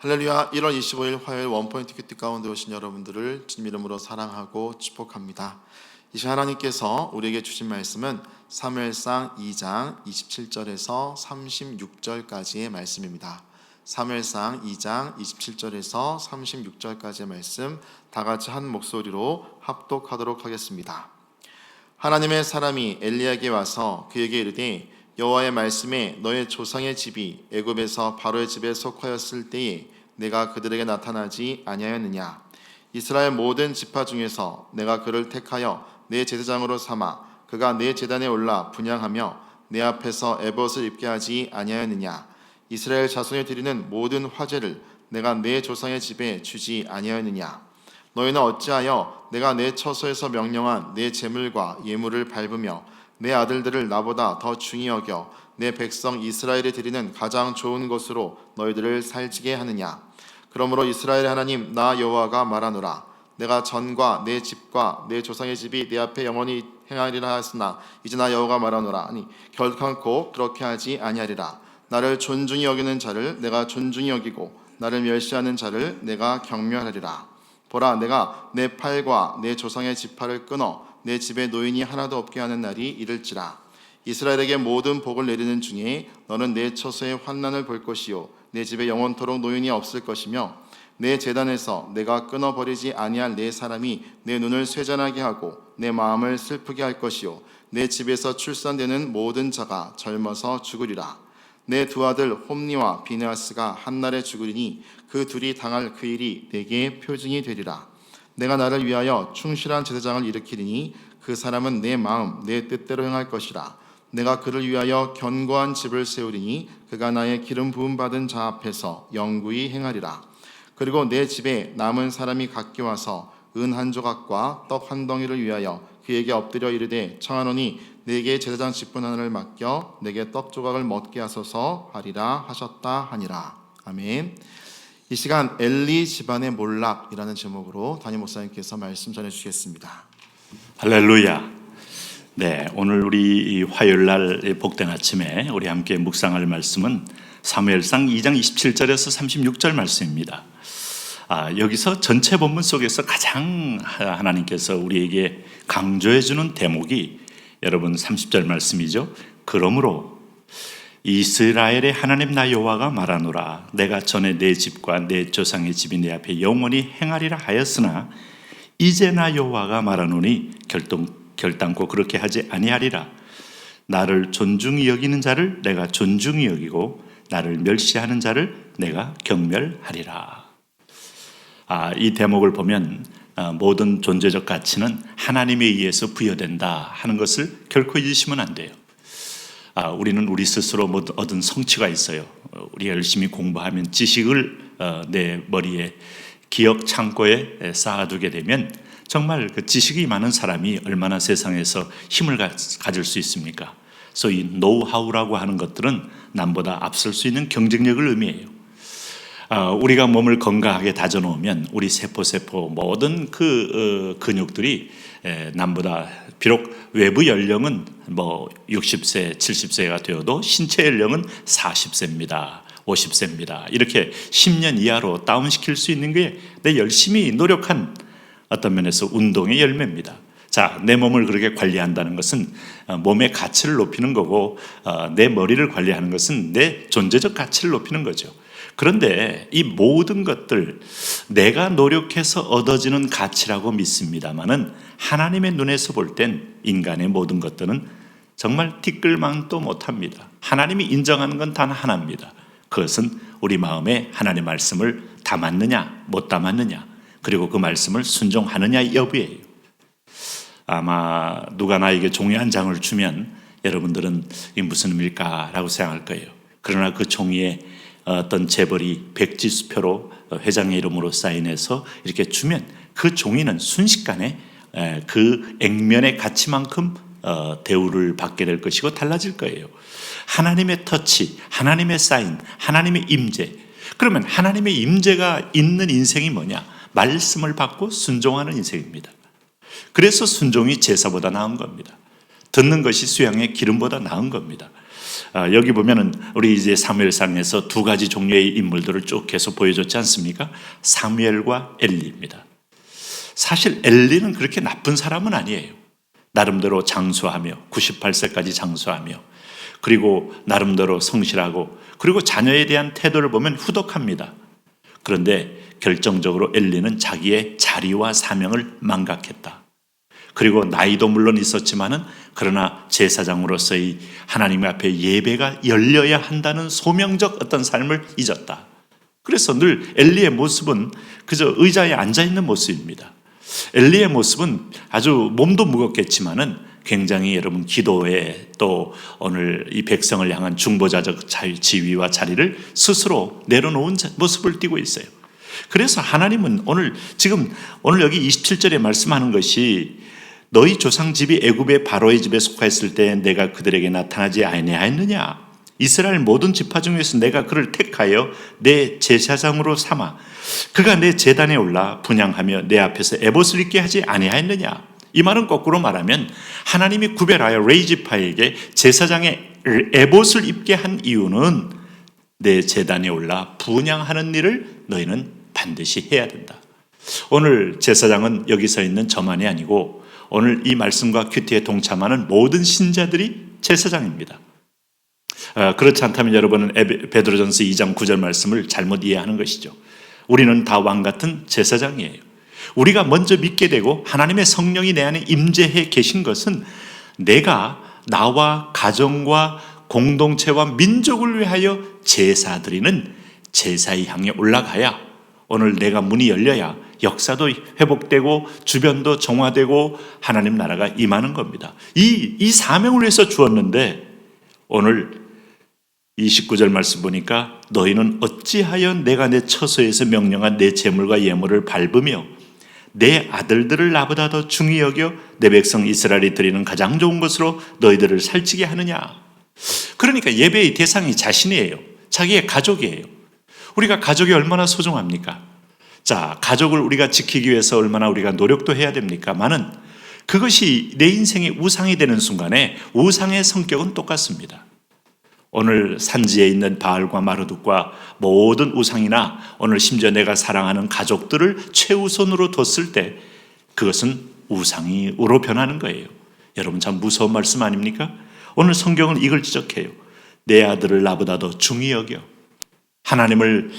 할렐루야 1월 25일 화요일 원포인트 큐티 가운데 오신 여러분들을 주님 이름으로 사랑하고 축복합니다. 이 시간 하나님께서 우리에게 주신 말씀은 사무엘상 2장 27절에서 36절까지의 말씀입니다. 사무엘상 2장 27절에서 36절까지의 말씀 다 같이 한 목소리로 합독하도록 하겠습니다. 하나님의 사람이 엘리야에게 와서 그에게 이르되 여호와의 말씀에 너의 조상의 집이 애굽에서 바로의 집에 속하였을 때에 내가 그들에게 나타나지 아니하였느냐? 이스라엘 모든 지파 중에서 내가 그를 택하여 내 제사장으로 삼아 그가 내 제단에 올라 분양하며 내 앞에서 에봇을 입게 하지 아니하였느냐? 이스라엘 자손이 드리는 모든 화제를 내가 내 조상의 집에 주지 아니하였느냐? 너희는 어찌하여 내가 내 처소에서 명령한 내 재물과 예물을 밟으며 내 아들들을 나보다 더 중히 여겨 내 백성 이스라엘이 드리는 가장 좋은 것으로 너희들을 살지게 하느냐. 그러므로 이스라엘의 하나님 나 여호와가 말하노라. 내가 전과 내 집과 내 조상의 집이 내 앞에 영원히 행하리라 하였으나 이제 나 여호와가 말하노라. 아니 결칸코 그렇게 하지 아니하리라. 나를 존중히 여기는 자를 내가 존중히 여기고 나를 멸시하는 자를 내가 경멸하리라. 보라 내가 내 팔과 내 조상의 지파를 끊어 내 집에 노인이 하나도 없게 하는 날이 이를지라. 이스라엘에게 모든 복을 내리는 중에 너는 내 처소의 환난을 볼 것이요. 내 집에 영원토록 노인이 없을 것이며 내 재단에서 내가 끊어 버리지 아니할 내 사람이 내 눈을 쇠잔하게 하고 내 마음을 슬프게 할 것이요. 내 집에서 출산되는 모든 자가 젊어서 죽으리라. 내 두 아들 홈니와 비네아스가 한날에 죽으리니 그 둘이 당할 그 일이 내게 표징이 되리라 내가 나를 위하여 충실한 제사장을 일으키리니 그 사람은 내 마음 내 뜻대로 행할 것이라. 내가 그를 위하여 견고한 집을 세우리니 그가 나의 기름 부음 받은 자 앞에서 영구히 행하리라. 그리고 내 집에 남은 사람이 각기 와서 은 한 조각과 떡 한 덩이를 위하여 그에게 엎드려 이르되 청하노니 내게 제사장 직분 하나를 맡겨 내게 떡 조각을 먹게 하소서 하리라 하셨다 하니라. 아멘. 이 시간 엘리 집안의 몰락이라는 제목으로 담임 목사님께서 말씀 전해 주시겠습니다. 할렐루야. 네, 오늘 우리 이 화요일 날 복된 아침에 우리 함께 묵상할 말씀은 사무엘상 2장 27절에서 36절 말씀입니다. 아, 여기서 전체 본문 속에서 가장 하나님께서 우리에게 강조해 주는 대목이 여러분 30절 말씀이죠. 그러므로 이스라엘의 하나님 나 여호와가 말하노라. 내가 전에 내 집과 내 조상의 집이 내 앞에 영원히 행하리라 하였으나 이제 나 여호와가 말하노니 결동 결단코 그렇게 하지 아니하리라. 나를 존중히 여기는 자를 내가 존중히 여기고 나를 멸시하는 자를 내가 경멸하리라. 아, 이 대목을 보면 아, 모든 존재적 가치는 하나님에 의해서 부여된다 하는 것을 결코 잊으시면 안 돼요. 아, 우리는 우리 스스로 뭐 얻은 성취가 있어요. 어, 우리가 열심히 공부하면 지식을 어, 내 머리에 기억 창고에 쌓아두게 되면 정말 그 지식이 많은 사람이 얼마나 세상에서 힘을 가, 가질 수 있습니까? 소위 노하우라고 하는 것들은 남보다 앞설 수 있는 경쟁력을 의미해요. 아, 우리가 몸을 건강하게 다져놓으면 우리 세포 세포 모든 그 어, 근육들이 에, 남보다 비록 외부 연령은 뭐 60세, 70세가 되어도 신체 연령은 40세입니다. 50세입니다. 이렇게 10년 이하로 다운시킬 수 있는 게 내 열심히 노력한 어떤 면에서 운동의 열매입니다. 자, 내 몸을 그렇게 관리한다는 것은 어, 몸의 가치를 높이는 거고, 어, 내 머리를 관리하는 것은 내 존재적 가치를 높이는 거죠. 그런데 이 모든 것들 내가 노력해서 얻어지는 가치라고 믿습니다만은 하나님의 눈에서 볼 땐 인간의 모든 것들은 정말 티끌망도 못합니다. 하나님이 인정하는 건 단 하나입니다. 그것은 우리 마음에 하나님의 말씀을 담았느냐 못 담았느냐 그리고 그 말씀을 순종하느냐 여부예요. 아마 누가 나에게 종이 한 장을 주면 여러분들은 이 무슨 의미일까라고 생각할 거예요. 그러나 그 종이에 어떤 재벌이 백지수표로 회장의 이름으로 사인해서 이렇게 주면 그 종이는 순식간에 그 액면의 가치만큼 어, 대우를 받게 될 것이고 달라질 거예요. 하나님의 터치, 하나님의 사인, 하나님의 임재. 그러면 하나님의 임재가 있는 인생이 뭐냐? 말씀을 받고 순종하는 인생입니다. 그래서 순종이 제사보다 나은 겁니다. 듣는 것이 수양의 기름보다 나은 겁니다. 아, 여기 보면은 우리 이제 사무엘상에서 두 가지 종류의 인물들을 쭉 계속 보여줬지 않습니까? 사무엘과 엘리입니다. 사실 엘리는 그렇게 나쁜 사람은 아니에요. 나름대로 장수하며 98세까지 장수하며 그리고 나름대로 성실하고 그리고 자녀에 대한 태도를 보면 후덕합니다. 그런데 결정적으로 엘리는 자기의 자리와 사명을 망각했다. 그리고 나이도 물론 있었지만은 그러나 제사장으로서의 하나님 앞에 예배가 열려야 한다는 소명적 어떤 삶을 잊었다. 그래서 늘 엘리의 모습은 그저 의자에 앉아 있는 모습입니다. 엘리의 모습은 아주 몸도 무겁겠지만은 굉장히 여러분 기도에 또 오늘 이 백성을 향한 중보자적 지위와 자리를 스스로 내려놓은 자- 모습을 띠고 있어요. 그래서 하나님은 오늘 지금 오늘 여기 27절에 말씀하는 것이 너희 조상 집이 애굽의 바로의 집에 속하였을 때 내가 그들에게 나타나지 아니하였느냐 이스라엘 모든 지파 중에서 내가 그를 택하여 내 제사장으로 삼아 그가 내 제단에 올라 분양하며 내 앞에서 에봇을 입게 하지 아니하였느냐 이 말은 거꾸로 말하면 하나님이 구별하여 레이지파에게 제사장의 에봇을 입게 한 이유는 내 제단에 올라 분양하는 일을 너희는 반드시 해야 된다. 오늘 제사장은 여기 서 있는 저만이 아니고 오늘 이 말씀과 큐티에 동참하는 모든 신자들이 제사장입니다. 아, 그렇지 않다면 여러분은 베드로전서 2장 9절 말씀을 잘못 이해하는 것이죠. 우리는 다 왕 같은 제사장이에요. 우리가 먼저 믿게 되고 하나님의 성령이 내 안에 임재해 계신 것은 내가 나와 가정과 공동체와 민족을 위하여 제사 드리는 제사의 향에 올라가야 오늘 내가 문이 열려야 역사도 회복되고 주변도 정화되고 하나님 나라가 임하는 겁니다. 이, 이 사명을 위해서 주었는데 오늘 29절 말씀 보니까 너희는 어찌하여 내가 내 처소에서 명령한 내 재물과 예물을 밟으며 내 아들들을 나보다 더 중히 여겨 내 백성 이스라엘이 드리는 가장 좋은 것으로 너희들을 살찌게 하느냐. 그러니까 예배의 대상이 자신이에요. 자기의 가족이에요. 우리가 가족이 얼마나 소중합니까? 자, 가족을 우리가 지키기 위해서 얼마나 우리가 노력도 해야 됩니까? 많은 그것이 내 인생의 우상이 되는 순간에 우상의 성격은 똑같습니다. 오늘 산지에 있는 바알과 마르둑과 모든 우상이나 오늘 심지어 내가 사랑하는 가족들을 최우선으로 뒀을 때 그것은 우상이로 변하는 거예요. 여러분 참 무서운 말씀 아닙니까? 오늘 성경은 이걸 지적해요. 내 아들을 나보다 더 중히 여겨. 하나님을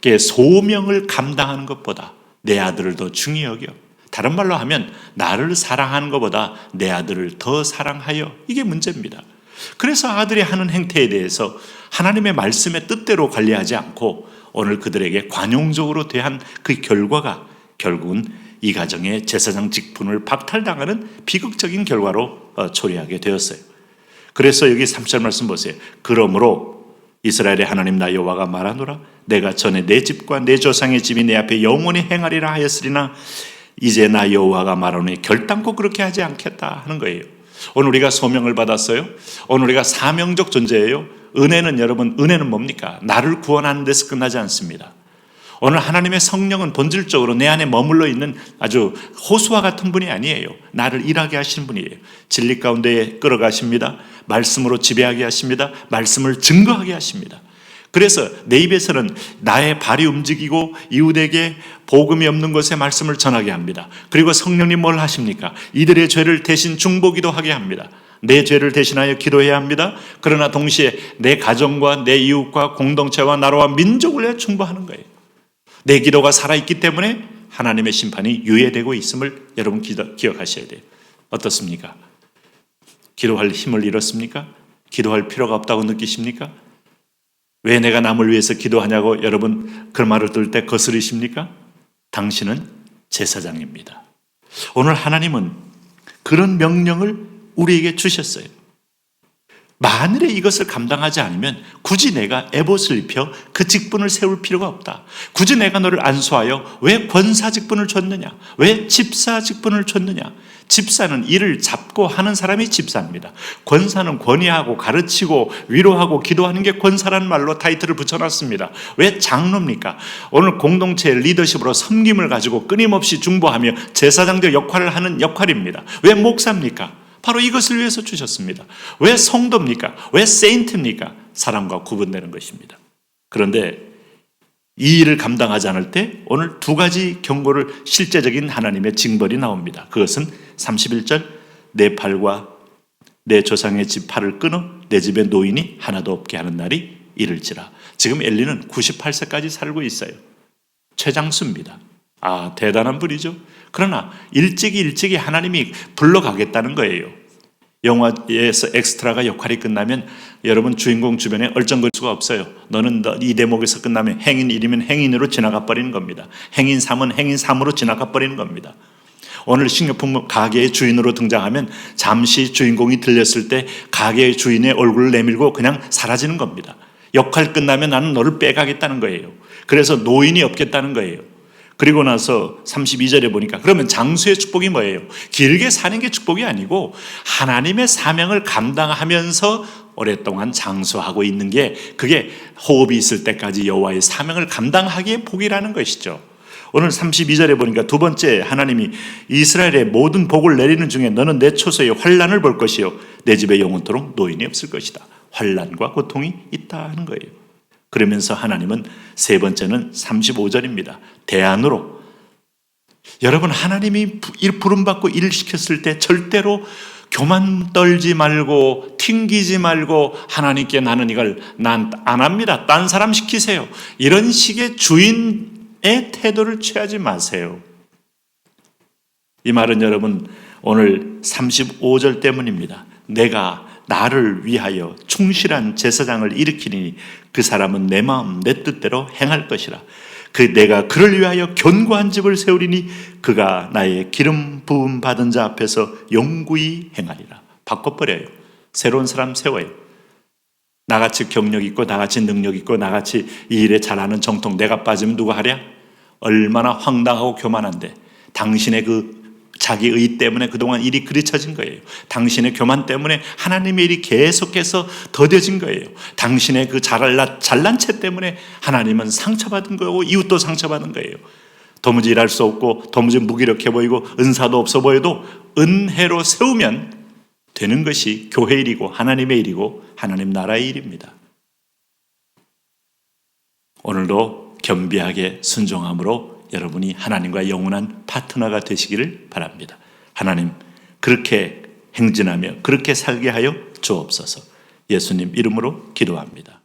께 소명을 감당하는 것보다 내 아들을 더 중히 여겨. 다른 말로 하면 나를 사랑하는 것보다 내 아들을 더 사랑하여 이게 문제입니다. 그래서 아들이 하는 행태에 대해서 하나님의 말씀의 뜻대로 관리하지 않고 오늘 그들에게 관용적으로 대한 그 결과가 결국은 이 가정의 제사장 직분을 박탈당하는 비극적인 결과로 어, 초래하게 되었어요. 그래서 여기 3절 말씀 보세요. 그러므로 이스라엘의 하나님 나 여호와가 말하노라 내가 전에 내 집과 내 조상의 집이 내 앞에 영원히 행하리라 하였으리나 이제 나 여호와가 말하노니 결단코 그렇게 하지 않겠다 하는 거예요. 오늘 우리가 소명을 받았어요. 오늘 우리가 사명적 존재예요. 은혜는 여러분 은혜는 뭡니까? 나를 구원하는 데서 끝나지 않습니다. 오늘 하나님의 성령은 본질적으로 내 안에 머물러 있는 아주 호수와 같은 분이 아니에요. 나를 일하게 하시는 분이에요. 진리 가운데에 끌어가십니다. 말씀으로 지배하게 하십니다. 말씀을 증거하게 하십니다. 그래서 내 입에서는 나의 발이 움직이고 이웃에게 복음이 없는 곳에 말씀을 전하게 합니다. 그리고 성령님 뭘 하십니까? 이들의 죄를 대신 중보기도 하게 합니다. 내 죄를 대신하여 기도해야 합니다. 그러나 동시에 내 가정과 내 이웃과 공동체와 나라와 민족을 위해 중보하는 거예요. 내 기도가 살아있기 때문에 하나님의 심판이 유예되고 있음을 여러분 기억하셔야 돼요. 어떻습니까? 기도할 힘을 잃었습니까? 기도할 필요가 없다고 느끼십니까? 왜 내가 남을 위해서 기도하냐고 여러분 그 말을 들을 때 거스르십니까? 당신은 제사장입니다. 오늘 하나님은 그런 명령을 우리에게 주셨어요. 만일에 이것을 감당하지 않으면 굳이 내가 에봇을 입혀 그 직분을 세울 필요가 없다. 굳이 내가 너를 안수하여 왜 권사 직분을 줬느냐? 왜 집사 직분을 줬느냐? 집사는 일을 잡고 하는 사람이 집사입니다. 권사는 권위하고 가르치고 위로하고 기도하는 게 권사라는 말로 타이틀을 붙여놨습니다. 왜 장로입니까? 오늘 공동체 리더십으로 섬김을 가지고 끊임없이 중보하며 제사장적 역할을 하는 역할입니다. 왜 목사입니까? 바로 이것을 위해서 주셨습니다. 왜 성도입니까? 왜 세인트입니까? 사람과 구분되는 것입니다. 그런데 이 일을 감당하지 않을 때 오늘 두 가지 경고를 실제적인 하나님의 징벌이 나옵니다. 그것은 31절 내 팔과 내 조상의 집 팔을 끊어 내 집에 노인이 하나도 없게 하는 날이 이를지라. 지금 엘리는 98세까지 살고 있어요. 최장수입니다. 아, 대단한 분이죠. 그러나 일찍이 일찍이 하나님이 불러가겠다는 거예요. 영화에서 엑스트라가 역할이 끝나면 여러분 주인공 주변에 얼쩡거릴 수가 없어요. 너는 너- 이 대목에서 끝나면 행인 1이면 행인으로 지나가 버리는 겁니다. 행인 3은 행인 3으로 지나가 버리는 겁니다. 오늘 식료품 가게의 주인으로 등장하면 잠시 주인공이 들렸을 때 가게의 주인의 얼굴을 내밀고 그냥 사라지는 겁니다. 역할 끝나면 나는 너를 빼가겠다는 거예요. 그래서 노인이 없겠다는 거예요. 그리고 나서 32절에 보니까 그러면 장수의 축복이 뭐예요? 길게 사는 게 축복이 아니고 하나님의 사명을 감당하면서 오랫동안 장수하고 있는 게 그게 호흡이 있을 때까지 여호와의 사명을 감당하기에 복이라는 것이죠. 오늘 32절에 보니까 두 번째 하나님이 이스라엘의 모든 복을 내리는 중에 너는 내 초소의 환란을 볼 것이요 내 집에 영원토록 노인이 없을 것이다. 환란과 고통이 있다 하는 거예요. 그러면서 하나님은 세 번째는 35절입니다. 대안으로 여러분 하나님이 일 부름받고 일을 시켰을 때 절대로 교만 떨지 말고 튕기지 말고 하나님께 나는 이걸 난 안 합니다. 딴 사람 시키세요. 이런 식의 주인의 태도를 취하지 마세요. 이 말은 여러분 오늘 35절 때문입니다. 내가 나를 위하여 충실한 제사장을 일으키니 그 사람은 내 마음 내 뜻대로 행할 것이라. 그 내가 그를 위하여 견고한 집을 세우리니 그가 나의 기름 부음 받은 자 앞에서 영구히 행하리라. 바꿔버려요. 새로운 사람 세워요. 나같이 경력 있고 나같이 능력 있고 나같이 이 일에 잘하는 정통 내가 빠지면 누가 하랴? 얼마나 황당하고 교만한데 당신의 그 자기 의 때문에 그동안 일이 그르쳐진 거예요. 당신의 교만 때문에 하나님의 일이 계속해서 더뎌진 거예요. 당신의 그 잘난, 잘난 채 때문에 하나님은 상처받은 거고 이웃도 상처받은 거예요. 도무지 일할 수 없고 도무지 무기력해 보이고 은사도 없어 보여도 은혜로 세우면 되는 것이 교회 일이고 하나님의 일이고 하나님 나라의 일입니다. 오늘도 겸비하게 순종함으로 여러분이 하나님과 영원한 파트너가 되시기를 바랍니다. 하나님 그렇게 행진하며 그렇게 살게 하여 주옵소서. 예수님 이름으로 기도합니다.